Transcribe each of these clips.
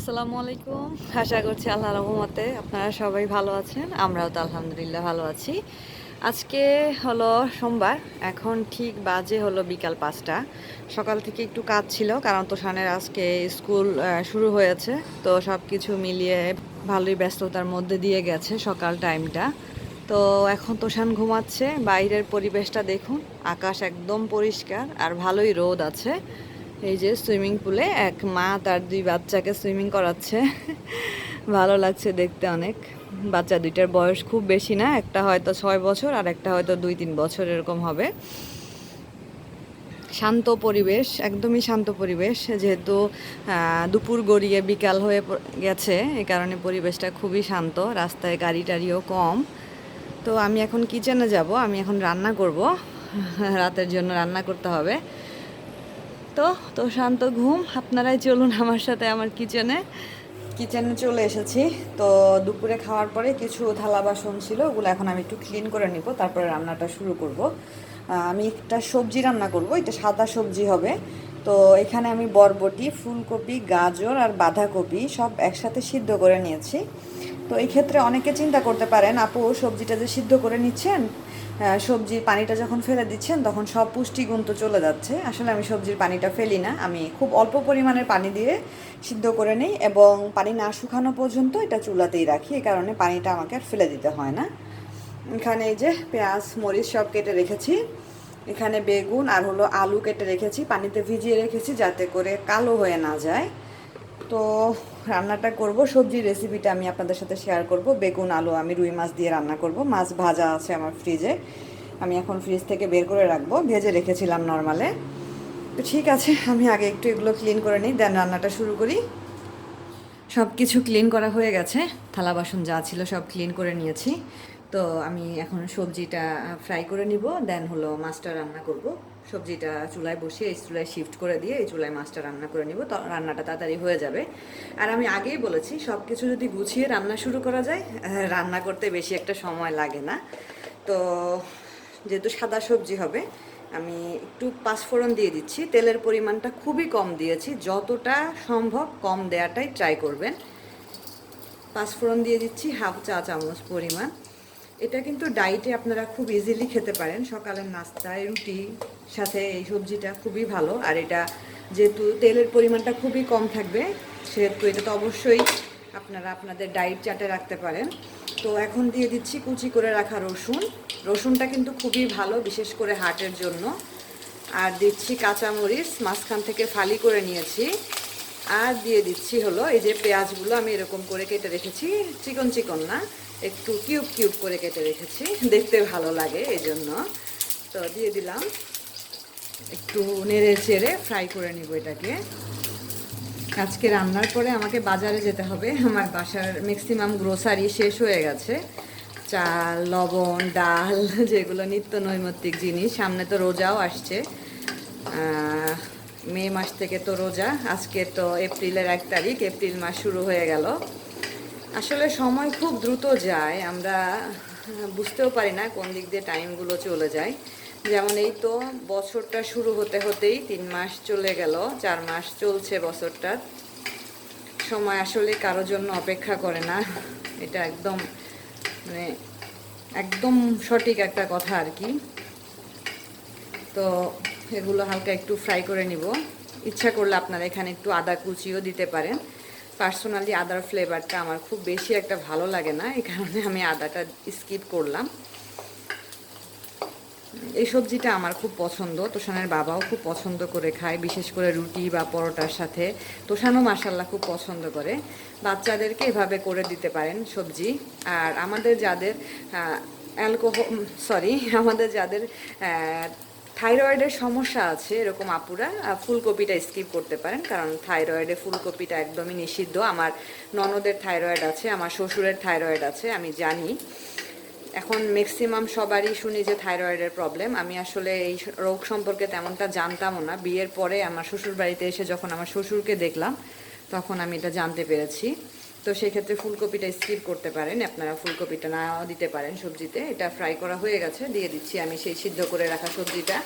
আসসালামু আলাইকুম। আশা করছি আল্লাহ রহমতে আপনারা সবাই ভালো আছেন, আমরাও তো আলহামদুলিল্লাহ ভালো আছি। আজকে হলো সোমবার, এখন ঠিক বাজে হলো বিকাল পাঁচটা। সকাল থেকে একটু কাজ ছিল, কারণ তোষানের আজকে স্কুল শুরু হয়েছে। তো সব কিছু মিলিয়ে ভালোই ব্যস্ততার মধ্যে দিয়ে গেছে সকাল টাইমটা। তো এখন তোষান ঘুমাচ্ছে, বাইরের পরিবেশটা দেখুন, আকাশ একদম পরিষ্কার আর ভালোই রোদ আছে। এই যে সুইমিং পুলে এক মা তার দুই বাচ্চাকে সুইমিং করাচ্ছে। ভালো লাগছে দেখতে অনেক। বাচ্চা দুইটার বয়স খুব বেশি না, একটা হয়তো ছয় বছর আর একটা হয়তো দুই তিন বছর এরকম হবে। শান্ত পরিবেশ, একদমই শান্ত পরিবেশ। যেহেতু দুপুর গড়িয়ে বিকাল হয়ে গেছে এই কারণে পরিবেশটা খুবই শান্ত। রাস্তায় গাড়ি টাড়িও কম। তো আমি এখন কিচেনে যাব, আমি এখন রান্না করব। রাতের জন্য রান্না করতে হবে। তো তো শান্ত ঘুম, আপনারাই চলুন আমার সাথে আমার কিচেনে। কিচেনে চলে এসেছি। তো দুপুরে খাওয়ার পরে কিছু থালা বাসন ছিল, ওগুলো এখন আমি একটু ক্লিন করে নিব, তারপরে রান্নাটা শুরু করব। আমি একটা সবজি রান্না করব, এটা সাদা সবজি হবে। তো এখানে আমি বরবটি, ফুলকপি, গাজর আর বাঁধাকপি সব একসাথে সিদ্ধ করে নিয়েছি। তো এই ক্ষেত্রে অনেকে চিন্তা করতে পারেন, আপু সবজিটা যে সিদ্ধ করে নিচ্ছেন সবজির পানিটা যখন ফেলে দিচ্ছেন, তখন সব পুষ্টিগুণ তো চলে যাচ্ছে। আসলে আমি সবজির পানিটা ফেলি না। আমি খুব অল্প পরিমাণের পানি দিয়ে সিদ্ধ করে নিই এবং পানি না শুকানো পর্যন্ত এটা চুলাতেই রাখি। এই কারণে পানিটা আমাকে আর ফেলে দিতে হয় না। এখানে এই যে পেঁয়াজ, মরিচ সব কেটে রেখেছি। এখানে বেগুন আর হলো আলু কেটে রেখেছি। পানিতে ভিজিয়ে রেখেছি যাতে করে কালো হয়ে না যায়। তো রান্নাটা করব সবজির রেসিপিটা আমি আপনাদের সাথে শেয়ার করব। বেগুন, আলু আমি রুই মাছ দিয়ে রান্না করব। মাছ ভাজা আছে আমার ফ্রিজে আমি এখন ফ্রিজ থেকে বের করে রাখব। ভেজে রেখেছিলাম নর্মালে তো ঠিক আছে, আমি আগে একটু এগুলো ক্লিন করে নিই দেন রান্নাটা শুরু করি। সব কিছু ক্লিন করা হয়ে গেছে। থালা বাসন যা ছিল সব ক্লিন করে নিয়েছি। তো আমি এখন সবজিটা ফ্রাই করে নিব দেন হলো মাছটা রান্না করব। সবজিটা চুলায় বসিয়ে, এই চুলায় শিফট করে দিয়ে এই চুলায় মাছটা রান্না করে নিব। রান্নাটা তাড়াতাড়ি হয়ে যাবে। আর আমি আগেই বলেছি সব কিছু যদি গুছিয়ে রান্না শুরু করা যায় রান্না করতে বেশি একটা সময় লাগে না। তো যেহেতু সাদা সবজি হবে, আমি একটু পাঁচফোড়ন দিয়ে দিচ্ছি। তেলের পরিমাণটা খুবই কম দিয়েছি। যতটা সম্ভব কম দেওয়াটাই ট্রাই করবেন। পাঁচফোড়ন দিয়ে দিচ্ছি, হাফ চা চামচ পরিমাণ। এটা কিন্তু ডাইটে আপনারা খুব ইজিলি খেতে পারেন। সকালের নাস্তায় রুটি, সাথে এই সবজিটা খুবই ভালো। আর এটা যেহেতু তেলের পরিমাণটা খুবই কম থাকবে, সেহেতু এটা তো অবশ্যই আপনারা আপনাদের ডাইট চাটে রাখতে পারেন। তো এখন দিয়ে দিচ্ছি কুচি করে রাখা রসুন। রসুনটা কিন্তু খুবই ভালো, বিশেষ করে হার্টের জন্য। আর দিচ্ছি কাঁচামরিচ, মাঝখান থেকে ফালি করে নিয়েছি। আর দিয়ে দিচ্ছি হলো এই যে পেঁয়াজগুলো আমি এরকম করে কেটে রেখেছি। চিকন চিকন না। একটু কিউব কিউব করে কেটে রেখেছি। দেখতে ভালো লাগে এই জন্য তো দিয়ে দিলাম। একটু নেড়ে চেড়ে ফ্রাই করে নিব এটাকে। আজকে রান্নার পরে আমাকে বাজারে যেতে হবে। আমার বাসার ম্যাক্সিমাম গ্রোসারি শেষ হয়ে গেছে। চাল, লবণ, ডাল, যেগুলো নিত্য নৈমিত্তিক জিনিস। সামনে তো রোজাও আসছে। মে মাস থেকে তো রোজা। আজকে তো এপ্রিলের এক তারিখ। এপ্রিল মাস শুরু হয়ে গেল। আসলে সময় খুব দ্রুত যায়, আমরা বুঝতেও পারি না কোন দিক দিয়ে টাইমগুলো চলে যায়। যেমন এই তো বছরটা শুরু হতে হতেই তিন মাস চলে গেল, চার মাস চলছে বছরটা। সময় আসলে কারোর জন্য অপেক্ষা করে না, এটা একদম মানে একদম সঠিক একটা কথা আর কি। তো এগুলো হালকা একটু ফ্রাই করে নিব। ইচ্ছা করলে আপনারা এখানে একটু আদা কুচিও দিতে পারেন। পার্সোনালি আদার ফ্লেভারটা আমার খুব বেশি একটা ভালো লাগে না, এই কারণে আমি আদাটা স্কিপ করলাম। এই সবজিটা আমার খুব পছন্দ, তোষানের বাবাও খুব পছন্দ করে খায়, বিশেষ করে রুটি বা পরোটার সাথে। তোষানও মাসাল্লাহ খুব পছন্দ করে। বাচ্চাদেরকে এভাবে করে দিতে পারেন সবজি। আর আমাদের যাদের অ্যালকোহল সরি আমাদের যাদের থাইরয়েডের সমস্যা আছে এরকম আপুরা ফুলকপিটা স্কিপ করতে পারেন, কারণ থাইরয়েডে ফুলকপিটা একদমই নিষিদ্ধ। আমার ননদের থাইরয়েড আছে, আমার শ্বশুরের থাইরয়েড আছে, আমি জানি। এখন ম্যাক্সিমাম সবারই শুনি যে থাইরয়েডের প্রবলেম আমি আসলে এই রোগ সম্পর্কে তেমনটা জানতামও না। বিয়ের পরে আমার শ্বশুর বাড়িতে এসে যখন আমার শ্বশুরকে দেখলাম, তখন আমি এটা জানতে পেরেছি। তো সেক্ষেত্রে ফুলকপিটা স্কিপ করতে পারেন। আপনারা ফুলকপিটা নাও দিতে পারেন সবজিতে। এটা ফ্রাই করা হয়ে গেছে। দিয়ে দিচ্ছি আমি সেই সিদ্ধ করে রাখা সবজিটা।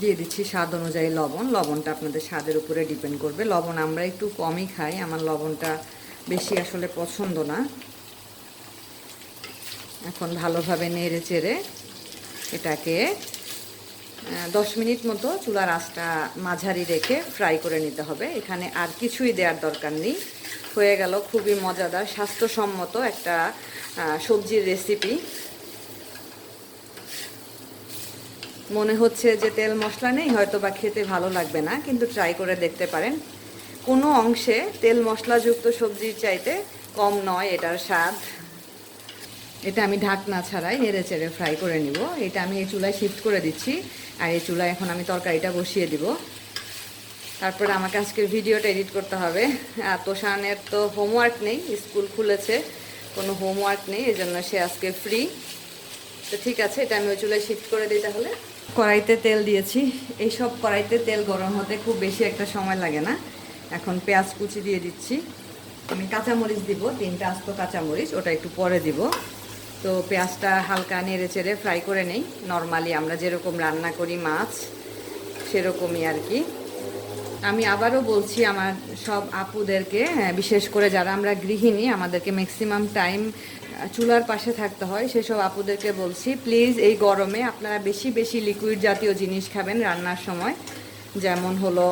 দিয়ে দিচ্ছি স্বাদ অনুযায়ী লবণ। লবণটা আপনাদের স্বাদের উপরে ডিপেন্ড করবে। লবণ আমরা একটু কমই খাই। আমার লবণটা বেশি আসলে পছন্দ না। এখন ভালোভাবে নেড়ে চেড়ে এটাকে দশ মিনিট মতো চুলার আঁচটা মাঝারি রেখে ফ্রাই করে নিতে হবে। এখানে আর কিছুই দেওয়ার দরকার নেই। হয়ে গেল খুবই মজাদার, স্বাস্থ্যসম্মত একটা সবজির রেসিপি। মনে হচ্ছে যে তেল মশলা নেই, হয়তো বা খেতে ভালো লাগবে না, কিন্তু ট্রাই করে দেখতে পারেন। কোনো অংশে তেল মশলাযুক্ত সবজির চাইতে কম নয় এটার স্বাদ। এটা আমি ঢাকনা ছাড়াই নেড়ে চেড়ে ফ্রাই করে নিব। এটা আমি এই চুলায় শিফট করে দিচ্ছি। আর এই চুলায় এখন আমি তরকারিটা বসিয়ে দিব। তারপরে আমাকে আজকের ভিডিওটা এডিট করতে হবে। আর তোষানের তো হোমওয়ার্ক নেই স্কুল খুলেছে। কোনো হোমওয়ার্ক নেই এই জন্য সে আজকে ফ্রি তো ঠিক আছে, এটা আমি ওই চুলায় শিফট করে দিই তাহলে। কড়াইতে তেল দিয়েছি। এইসব কড়াইতে তেল গরম হতে খুব বেশি একটা সময় লাগে না। এখন পেঁয়াজ কুচি দিয়ে দিচ্ছি। আমি কাঁচামরিচ দিব, তিনটা আস্ত কাঁচামরিচ, ওটা একটু পরে দিব। তো পেঁয়াজটা হালকা নেড়ে চেড়ে ফ্রাই করে নেই। নর্মালি আমরা যেরকম রান্না করি মাছ সেরকমই আর কি। আমি আবারও বলছি আমার সব আপুদেরকে হ্যাঁ, বিশেষ করে যারা আমরা গৃহিণী আমাদেরকে ম্যাক্সিমাম টাইম চুলার পাশে থাকতে হয়। সেসব আপুদেরকে বলছি প্লিজ এই গরমে আপনারা বেশি বেশি লিকুইড জাতীয় জিনিস খাবেন রান্নার সময়। যেমন হলো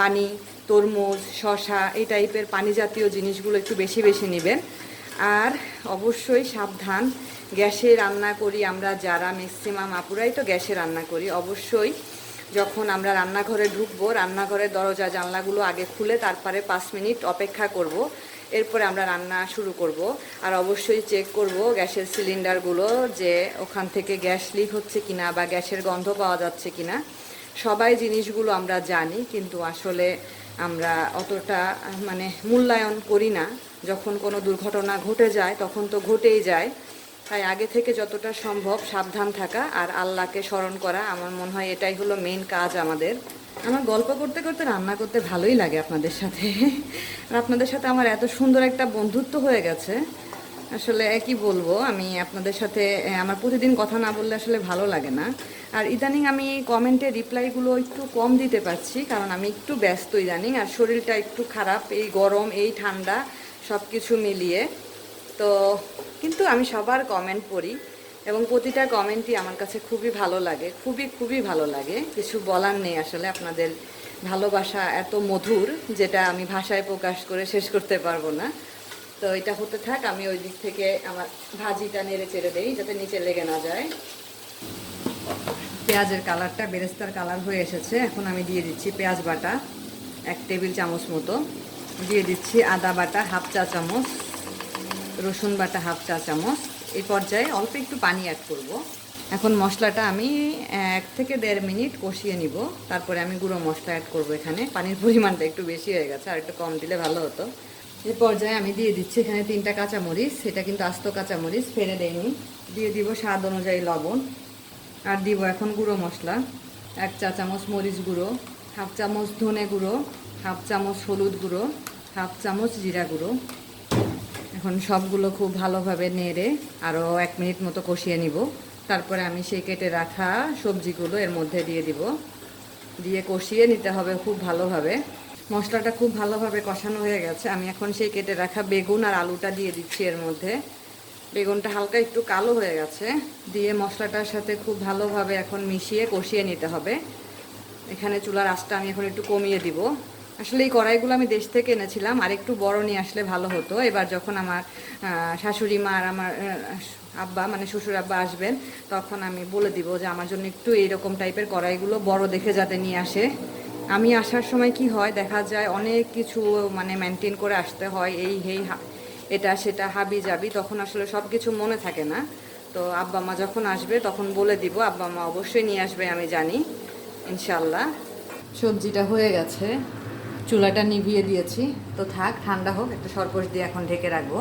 পানি তরমুজ শশা এই টাইপের পানি জাতীয় জিনিসগুলো একটু বেশি বেশি নেবেন। আর অবশ্যই সাবধান, গ্যাসে রান্না করি আমরা যারা ম্যাক্সিমাম আপুরাই তো গ্যাসে রান্না করি। অবশ্যই যখন আমরা রান্নাঘরে ঢুকবো, রান্নাঘরের দরজা, জানলাগুলো আগে খুলে তারপরে পাঁচ মিনিট অপেক্ষা করব। এরপরে আমরা রান্না শুরু করব। আর অবশ্যই চেক করব গ্যাসের সিলিন্ডারগুলো যে ওখান থেকে গ্যাস লিক হচ্ছে কিনা বা গ্যাসের গন্ধ পাওয়া যাচ্ছে কিনা। সবাই জিনিসগুলো আমরা জানি, কিন্তু আসলে আমরা অতটা মানে মূল্যায়ন করি না। যখন কোনো দুর্ঘটনা ঘটে যায়, তখন তো ঘটেই যায়। তাই আগে থেকে যতটা সম্ভব সাবধান থাকা আর আল্লাহকে স্মরণ করা। আমার মনে হয় এটাই হলো মেন কাজ আমাদের। আমার গল্প করতে করতে, রান্না করতে ভালোই লাগে আপনাদের সাথে। আর আপনাদের সাথে আমার এত সুন্দর একটা বন্ধুত্ব হয়ে গেছে। আসলে কি বলব, আমি আপনাদের সাথে আমার প্রতিদিন কথা না বললে আসলে ভালো লাগে না। আর ইদানিং আমি কমেন্টে রিপ্লাইগুলো একটু কম দিতে পারছি, কারণ আমি একটু ব্যস্ত ইদানিং, আর শরীরটা একটু খারাপ, এই গরম, এই ঠান্ডা সব কিছু মিলিয়ে। তো, কিন্তু আমি সবার কমেন্ট পড়ি, এবং প্রতিটা কমেন্টই আমার কাছে খুবই ভালো লাগে, খুবই খুবই ভালো লাগে। কিছু বলার নেই আসলে আপনাদের ভালোবাসা এত মধুর, যেটা আমি ভাষায় প্রকাশ করে শেষ করতে পারব না। তো এটা হতে থাক, আমি ওই দিক থেকে আমার ভাজিটা নেড়ে চেড়ে দেই, যাতে নিচে লেগে না যায়। পেঁয়াজের কালারটা, বেরেস্তার কালার হয়ে এসেছে। এখন আমি দিয়ে দিচ্ছি পেঁয়াজ বাটা, এক টেবিল চামচ মতো। দিয়ে দিচ্ছি আদা বাটা, হাফ চা চামচ, রসুন বাটা, হাফ চা চামচ। এই পর্যায়ে অল্প একটু পানি অ্যাড করব। এখন মশলাটা আমি এক থেকে দেড় মিনিট কষিয়ে নিব। তারপরে আমি গুঁড়ো মশলা অ্যাড করব এখানে। পানির পরিমাণটা একটু বেশি হয়ে গেছে, আর একটু কম দিলে ভালো হতো। এই পর্যায়ে আমি দিয়ে দিচ্ছি এখানে তিনটা কাঁচামরিচ এটা কিন্তু আস্ত কাঁচামরিচ, ফেলে দেয়নি দিয়ে দিব স্বাদ অনুযায়ী লবণ। আর দিব এখন গুঁড়ো মশলা, এক চা চামচ মরিচ গুঁড়ো, হাফ চামচ ধনে গুঁড়ো, হাফ চামচ হলুদ গুঁড়ো, হাফ চামচ জিরা গুঁড়ো। এখন সবগুলো খুব ভালোভাবে নেড়ে আরও এক মিনিট মতো কষিয়ে নিব। তারপরে আমি সেই কেটে রাখা সবজিগুলো এর মধ্যে দিয়ে দিব। দিয়ে কষিয়ে নিতে হবে খুব ভালোভাবে। মশলাটা খুব ভালোভাবে কষানো হয়ে গেছে। আমি এখন সেই কেটে রাখা বেগুন আর আলুটা দিয়ে দিচ্ছি এর মধ্যে। বেগুনটা হালকা একটু কালো হয়ে গেছে। দিয়ে মশলাটার সাথে খুব ভালোভাবে এখন মিশিয়ে কষিয়ে নিতে হবে। এখানে চুলার আঁচটা আমি এখন একটু কমিয়ে দিব। আসলে এই কড়াইগুলো আমি দেশ থেকে এনেছিলাম, আর একটু বড় নিয়ে আসলে ভালো হতো। এবার যখন আমার শাশুড়ি মা আর আমার আব্বা মানে শ্বশুর আব্বা আসবেন, তখন আমি বলে দিব যে আমার জন্য একটু এইরকম টাইপের কড়াইগুলো বড় দেখে যাতে নিয়ে আসে। আমি আসার সময় কি হয়, দেখা যায় অনেক কিছু মানে মেনটেন করে আসতে হয়, এই, হেই এটা, সেটা, হাবি যাবি তখন আসলে সব কিছু মনে থাকে না। তো আব্বা মা যখন আসবে, তখন বলে দিব, আব্বা মা অবশ্যই নিয়ে আসবে, আমি জানি ইনশাল্লাহ সবজিটা হয়ে গেছে, চুলাটা নিভিয়ে দিয়েছি। তো থাক, ঠান্ডা হোক, একটা সরপোষ দিয়ে এখন ঢেকে রাখব।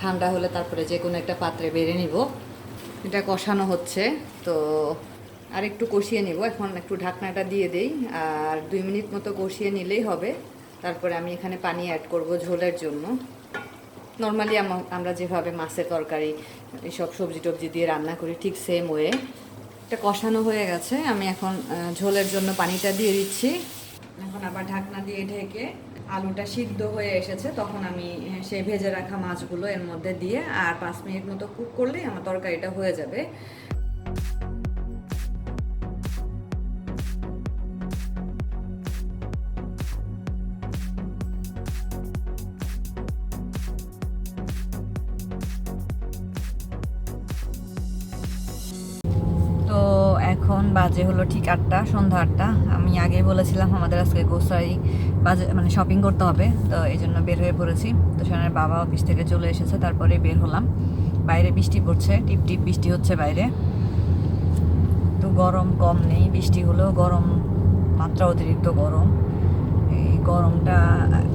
ঠান্ডা হলে তারপরে যে কোনো একটা পাত্রে বেড়ে নিব। এটা কষানো হচ্ছে, তো আর একটু কষিয়ে নিব। এখন একটু ঢাকনাটা দিয়ে দেই। আর দুই মিনিট মতো কষিয়ে নিলেই হবে। তারপরে আমি এখানে পানি অ্যাড করব ঝোলের জন্য। নর্মালি আমরা যেভাবে মাছের তরকারি, এসব সবজি টবজি দিয়ে রান্না করি ঠিক সেম ওয়ে এটা কষানো হয়ে গেছে। আমি এখন ঝোলের জন্য পানিটা দিয়ে দিচ্ছি। এখন আবার ঢাকনা দিয়ে ঢেকে আলুটা সিদ্ধ হয়ে এসেছে। তখন আমি সেই ভেজে রাখা মাছগুলো এর মধ্যে দিয়ে আর পাঁচ মিনিট মতো কুক করলেই আমার তরকারিটা হয়ে যাবে। এখন বাজে হলো ঠিক আটটা, সন্ধ্যা আটটা। আমি আগে বলেছিলাম আমাদের আজকে গোসাই বাজে মানে শপিং করতে হবে, তো এই জন্য বের হয়ে পড়েছি। তো সেখানে বাবা অফিস থেকে চলে এসেছে তারপরে বের হলাম। বাইরে বৃষ্টি পড়ছে, টিপ টিপ বৃষ্টি হচ্ছে বাইরে। তো গরম কম নেই, বৃষ্টি হলেও গরম, মাত্রা অতিরিক্ত গরম। এই গরমটা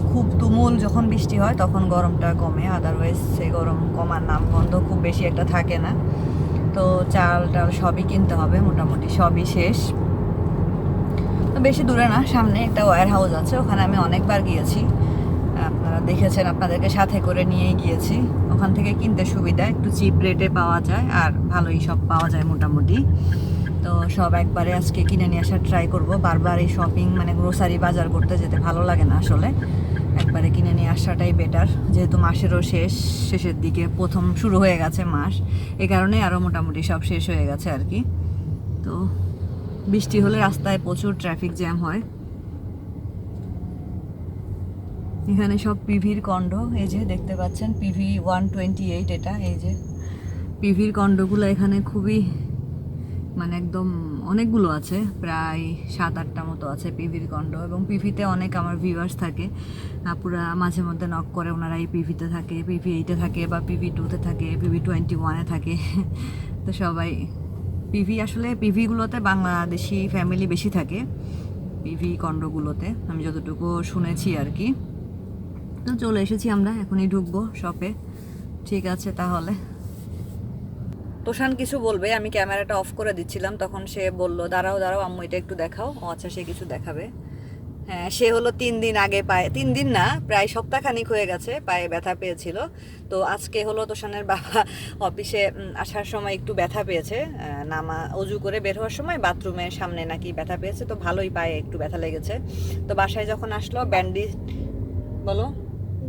খুব তুমুল যখন বৃষ্টি হয়, তখন গরমটা কমে। আদারওয়াইজ সেই গরম কমার নাম গন্ধ খুব বেশি একটা থাকে না। তো চাল টাল সবই কিনতে হবে মোটামুটি, সবই শেষ। তো বেশি দূরে না, সামনে একটা ওয়ার হাউস আছে, ওখানে আমি অনেকবার গিয়েছি। আপনারা দেখেছেন, আপনাদেরকে সাথে করে নিয়েই গিয়েছি। ওখান থেকে কিনতে সুবিধা, একটু চিপ রেটে পাওয়া যায়, আর ভালোই সব পাওয়া যায় মোটামুটি। তো সব একবারে আজকে কিনে নিয়ে আসার ট্রাই করব। বারবার এই শপিং মানে গ্রোসারি বাজার করতে যেতে ভালো লাগে না আসলে। একবারে কিনে নিয়ে আসাটাই বেটার যেহেতু মাসেরও শেষ, শেষের দিকে প্রথম শুরু হয়ে গেছে মাস, এ কারণে আরও মোটামুটি সব শেষ হয়ে গেছে আর কি। তো বৃষ্টি হলে রাস্তায় প্রচুর ট্রাফিক জ্যাম হয়। এখানে সব পিভির কণ্ড এই যে দেখতে পাচ্ছেন পিভি ওয়ান টোয়েন্টি এইট এটা, এই যে। পিভির কণ্ডগুলো এখানে খুবই মানে একদম অনেকগুলো আছে, প্রায় সাত আটটা মতো আছে পিভির কণ্ড এবং পিভিতে অনেক আমার ভিউয়ার্স থাকে। আপুরা মাঝে মধ্যে নক করে ওনারা এই পিভিতে থাকে, পিভি এইটে থাকে বা পিভি টুতে থাকে, পিভি টোয়েন্টি ওয়ানে থাকে। তো সবাই, পিভি আসলে পিভিগুলোতে বাংলাদেশি ফ্যামিলি বেশি থাকে, পিভি কণ্ডগুলোতে আমি যতটুকু শুনেছি আর কি। তো চলে এসেছি আমরা, এখনই ঢুকবো শপে ঠিক আছে তাহলে। তোষান কিছু বলবে? আমি ক্যামেরাটা অফ করে দিচ্ছিলাম, তখন সে বলল, দাঁড়াও দাঁড়াও, আম্মু, এটা একটু দেখাও। ও আচ্ছা সে কিছু দেখাবে। হ্যাঁ সে হলো তিন দিন আগে পায়ে, তিন দিন না, প্রায় সপ্তাহখানিক হয়ে গেছে পায়ে ব্যথা পেয়েছিল। তো আজকে হলো তোষানের বাবা অফিসে আসার সময় একটু ব্যথা পেয়েছে। নামা, অজু করে বের হওয়ার সময় বাথরুমের সামনে নাকি ব্যথা পেয়েছে, তো ভালোই পায়ে একটু ব্যথা লেগেছে। তো বাসায় যখন আসলো, ব্যান্ডেজ, বলো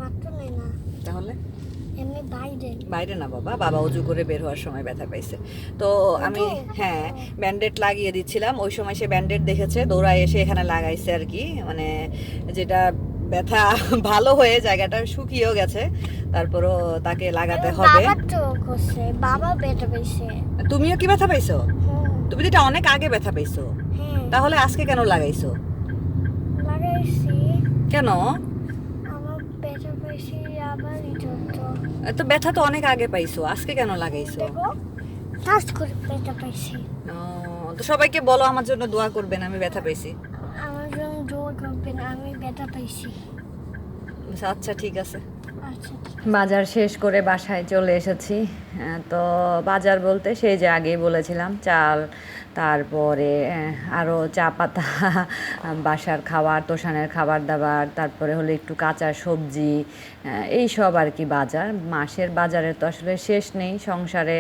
বাথরুমে না তাহলে এমনি বাইরে না। বাবা বাবা উজু করে বের হওয়ার সময় ব্যথা পাইছে। তো আমি হ্যাঁ ব্যান্ডেড লাগিয়ে দিচ্ছিলাম ওই সময় সে ব্যান্ডেড দেখেছে দৌড়ায় এসে এখানে লাগাইছে আর কি মানে যেটা ব্যথা ভালো হয়ে জায়গাটা শুকিয়েও গেছে তারপরও তাকে লাগাতে হবে। বাবা তুমিও কি ব্যথা পাইছো? তুমি তো এটা অনেক আগে ব্যথা পাইছো তাহলে আজকে কেন লাগাইছো? লাগাইছি। কেন আমার বেটা পেয়েছি আবার ইজত তো ব্যথা তো অনেক আগে পাইছো আজকে কেন লাগাইছো? করে পেয়েছি তো সবাইকে বলো আমার জন্য দোয়া করবেন আমি ব্যথা পাইছি। আমার জন্য জোর করবেন আমি পেয়েছি আচ্ছা ঠিক আছে। আচ্ছা বাজার শেষ করে বাসায় চলে এসেছি। তো বাজার বলতে সেই যে আগেই বলেছিলাম চাল তারপরে আরও চা পাতা, বাসার খাবার, তোষানের খাবার দাবার, তারপরে হলো একটু কাঁচা সবজি এই সব আর কি বাজার। মাসের বাজারে তো আসলে শেষ নেই। সংসারে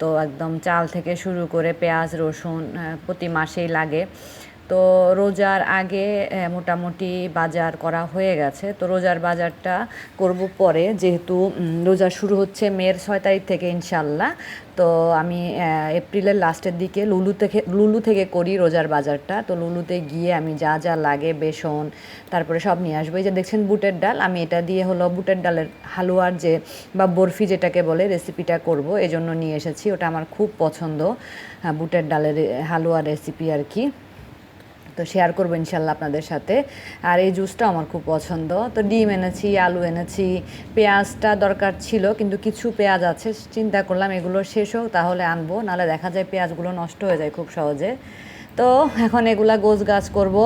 তো একদম চাল থেকে শুরু করে পেঁয়াজ, রসুন প্রতি মাসেই লাগে। তো রোজার আগে মোটামুটি বাজার করা হয়ে গেছে। তো রোজার বাজারটা করব পরে, যেহেতু রোজা শুরু হচ্ছে মের ছয় তারিখ থেকে ইনশাল্লাহ তো আমি এপ্রিলের লাস্টের দিকে লুলু থেকে লুলু থেকে করি রোজার বাজারটা। তো লুলুতে গিয়ে আমি যা যা লাগে, বেসন, তারপরে সব নিয়ে আসব। এই যে দেখছেন বুটের ডাল, আমি এটা দিয়ে হলো বুটের ডালের হালুয়ার যে, বা বরফি যেটাকে বলে রেসিপিটা করব। এই জন্য নিয়ে এসেছি। ওটা আমার খুব পছন্দ বুটের ডালের হালুয়ার রেসিপি আর কি। তো শেয়ার করব ইনশাল্লাহ আপনাদের সাথে। আর এই জুসটা আমার খুব পছন্দ। তো ডিম এনেছি, আলু এনেছি, পেঁয়াজটা দরকার ছিল, কিন্তু কিছু পেঁয়াজ আছে, চিন্তা করলাম এগুলো শেষ হোক, তাহলে আনব, নাহলে দেখা যায় পেঁয়াজগুলো নষ্ট হয়ে যায় খুব সহজে। তো এখন এগুলা গোছ গাছ করব,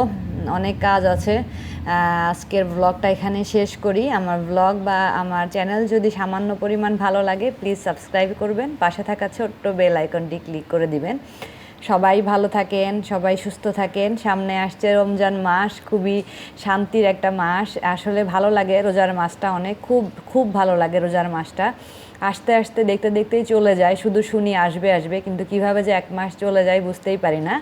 অনেক কাজ আছে। আজকের ব্লগটা এখানে শেষ করি। আমার ব্লগ বা আমার চ্যানেল যদি সামান্য পরিমাণ ভালো লাগে প্লিজ সাবস্ক্রাইব করবেন। পাশে থাকা ছোট্ট বেল আইকনটি ক্লিক করে দিবেন। সবাই ভালো থাকেন, সবাই সুস্থ থাকেন। সামনে আসছে রমজান মাস, খুবই শান্তির একটা মাস। আসলে ভালো লাগে রোজার মাসটা অনেক, খুব খুব ভালো লাগে রোজার মাসটা। আসতে আসতে দেখতে দেখতেই চলে যায়, শুধু শুনি আসবে আসবে, কিন্তু কীভাবে যে এক মাস চলে যায় বুঝতেই পারি না।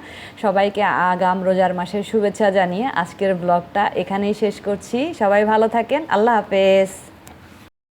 সবাইকে আগাম রোজার মাসের শুভেচ্ছা জানিয়ে আজকের ব্লগটা এখানেই শেষ করছি। সবাই ভালো থাকেন, আল্লাহ হাফেজ।